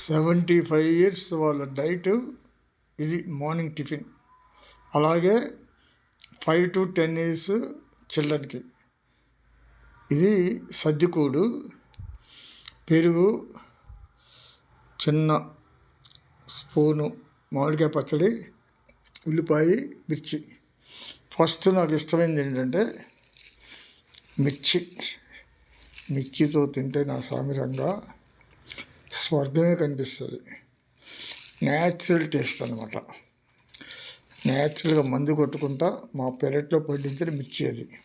Seventy five years వాళ్ళ diet ఇది morning tiffin. అలాగే ఫైవ్ టు టెన్ ఇయర్స్ చిల్డ్రన్కి. ఇది సర్దికూడు పెరుగు చిన్న స్పూను మామిడికాయ పచ్చడి ఉల్లిపాయ మిర్చి. ఫస్ట్ నాకు ఇష్టమైనది ఏంటంటే మిర్చి. మిర్చితో తింటే నా సామిరంగా స్వర్గమే కనిపిస్తుంది. న్యాచురల్ టేస్ట్ అనమాట న్యాచురల్గా మందు కొట్టుకుంటా మా పెరట్లో పండించిన మిర్చి అది.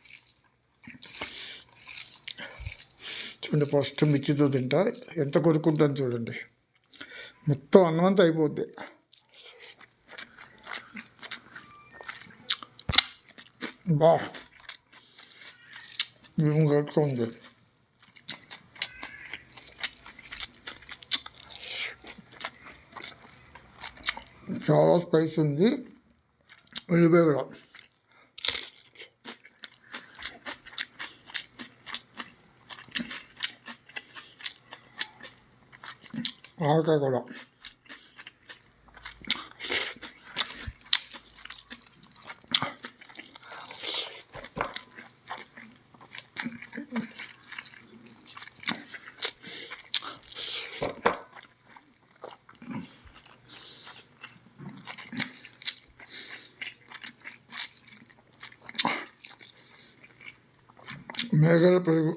చూడండి ఫస్ట్ మిర్చితో తింటా. ఎంత కొనుక్కుంటాను చూడండి. మొత్తం అన్నమంతా అయిపోద్ది. బా. మేము కట్టుకోండి చాలా స్పైస్ ఉంది ఉల్లిపాయ కూడా ఆవకాయ కూడా మేఘల పెరుగు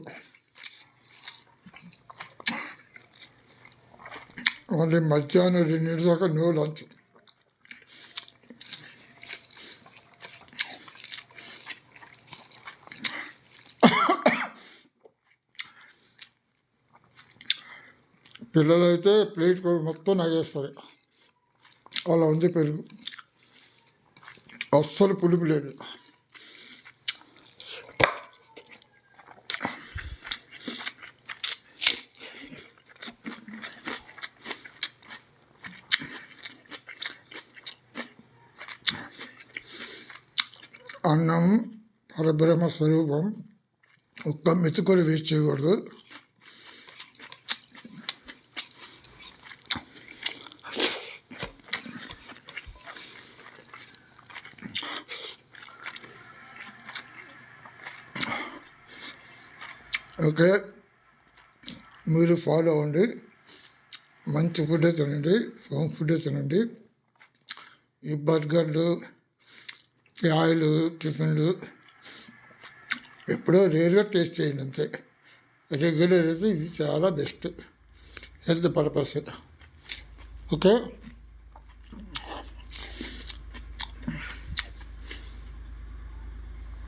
ఓన్లీ మధ్యాహ్నం రెండింటి దాకా నో లంచ్ పిల్లలైతే ప్లేట్ కూడా మొత్తం నాగేస్తారు అలా ఉంది పెరుగు అస్సలు పులుపు లేదు అన్నం పరబ్రహ్మ స్వరూపం ఒక్క మెతుకులు వేస్ట్ చేయకూడదు. ఓకే మీరు ఫాలో అవ్వండి. మంచి ఫుడ్ తినండి హోమ్ ఫుడ్ తినండి. ఈ బర్గర్లు చాయ్లు టిఫిన్లు ఎప్పుడో రేర్గా టేస్ట్ చేయండి అంతే. రెగ్యులర్ అయితే ఇది చాలా బెస్ట్ హెల్త్ పర్పస్. ఓకే?